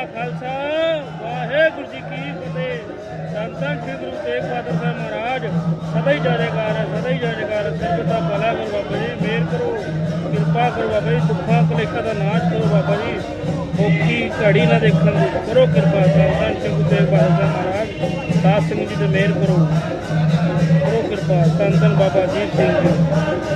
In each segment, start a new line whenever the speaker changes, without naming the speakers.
ਕਾ ਖਾਲਸਾ, ਵਾਹਿਗੁਰੂ ਜੀ ਕੀ ਫਤਿਹ। ਸੰਤਨ ਸ੍ਰੀ ਗੁਰੂ ਤੇਗ ਬਹਾਦਰ ਸਾਹਿਬ ਮਹਾਰਾਜ। ਸਦਾ ਹੀ ਜੈਕਾਰ ਹੈ, ਸਦਾ ਹੀ ਜੈਕਾਰ ਹੈ। ਭਲਾ ਕਰੋ ਬਾਬਾ ਜੀ ਮਿਹਰ ਕਰੋ। ਕਿਰਪਾ ਕਰੋ ਬਾਬਾ ਜੀ, ਦੁੱਖਾਂ ਭੁਲੇਖਾਂ ਦਾ ਨਾਸ਼ ਕਰੋ ਬਾਬਾ ਜੀ। ਔਖੀ ਘੜੀ ਨਾ ਦੇਖਣ ਦੀ, ਕਰੋ ਕਿਰਪਾ। ਸੰਤਨ ਸ੍ਰੀ ਗੁਰੂ ਤੇਗ ਬਹਾਦਰ ਸਾਹਿਬ ਮਹਾਰਾਜ। ਦਾਸ ਸਿੰਘ ਜੀ ਤੇ ਮਿਹਰ ਕਰੋ। ਕਰੋ ਕਿਰਪਾ। ਸੰਤਨ ਬਾਬਾ ਜੀ ਸਿੰਘ ਜੀ।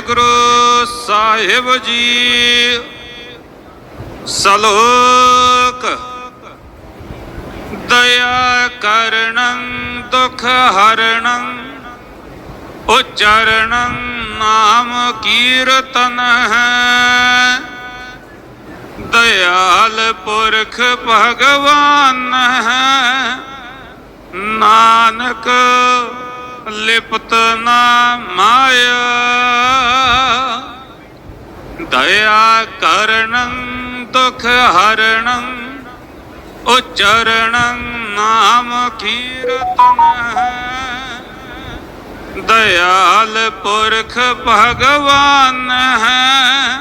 ਗੁਰੂ ਸਾਹਿਬ ਜੀ। ਸਲੋਕ, ਦਇਆ ਕਰਣੰ ਦੁਖ ਹਰਣੰ ਉਚਰਣੰ ਨਾਮ ਕੀਰਤਨ ਹੈ। ਦਇਆਲ ਪੁਰਖ ਭਗਵਾਨ ਹੈ। ਨਾਨਕ ਲਿਪਤ ਨਾ ਮਾਇਆ। ਦਇਆ ਕਰਣੰ ਦੁਖ ਹਰਣੰ ਉਚਰਣੰ ਨਾਮ ਕੀਰਤਨ ਹੈ। ਦਇਆਲ ਪੁਰਖ ਭਗਵਾਨ ਹੈ।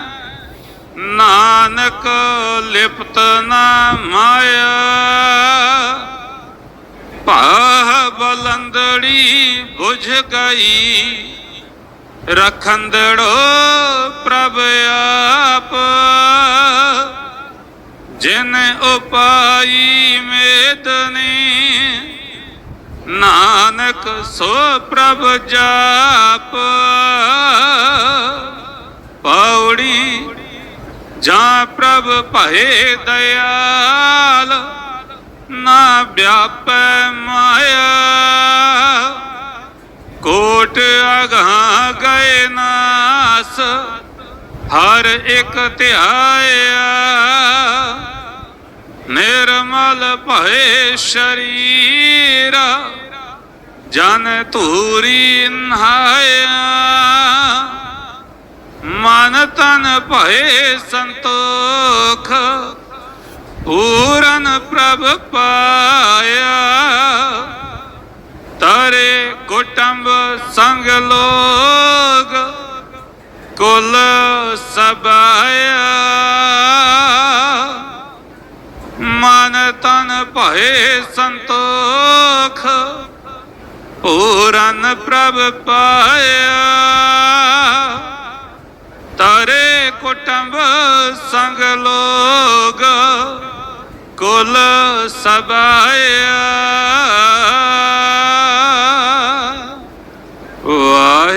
ਨਾਨਕ ਲਿਪਤ ਨਾ ਮਾਇਆ। ਭਾਹ ਬਲੰਦੜੀ ਬੁਝ ਗਈ। ਰਖੰਦੜੋ ਪ੍ਰਭ ਆਪ, ਜਿਨ ਉਪਾਈ ਮੇਦਨੀ ਨਾਨਕ ਸੋ ਪ੍ਰਭ ਜਾਪ, ਪੌੜੀ ਜਾਂ ਪ੍ਰਭ ਭਏ ਦਇਆਲ, ਨਾ ਵਿਆਪੈ ਮਾਇਆ। ਕੋਟ ਅਗਾਂ ਗਏ ਨਾਸ, ਹਰ ਇੱਕ ਧਿਆਇਆ। ਨਿਰਮਲ ਭਏ ਸ਼ਰੀਰ, ਜਨ ਧੂਰੀ ਨਹਾਇਆ। ਮਨ ਤਨ ਭਏ ਸੰਤੋਖ, ਪੂਰਨ ਪ੍ਰਭ ਪਾਇਆ। ਤਾਰੇ ਕੁਟੰਬ ਸੰਗ ਲੋਗ, ਕੁਲ ਸਬਾਇਆ ਮਨ ਤਨ ਭਏ ਸੰਤੋਖ, ਪੂਰਨ ਪ੍ਰਭ ਪਾਇਆ। ਤਾਰੇ ਕੁਟੰਬ ਸੰਗ ਲੋਗ, ਕੁਲ ਸਬਾਇਆ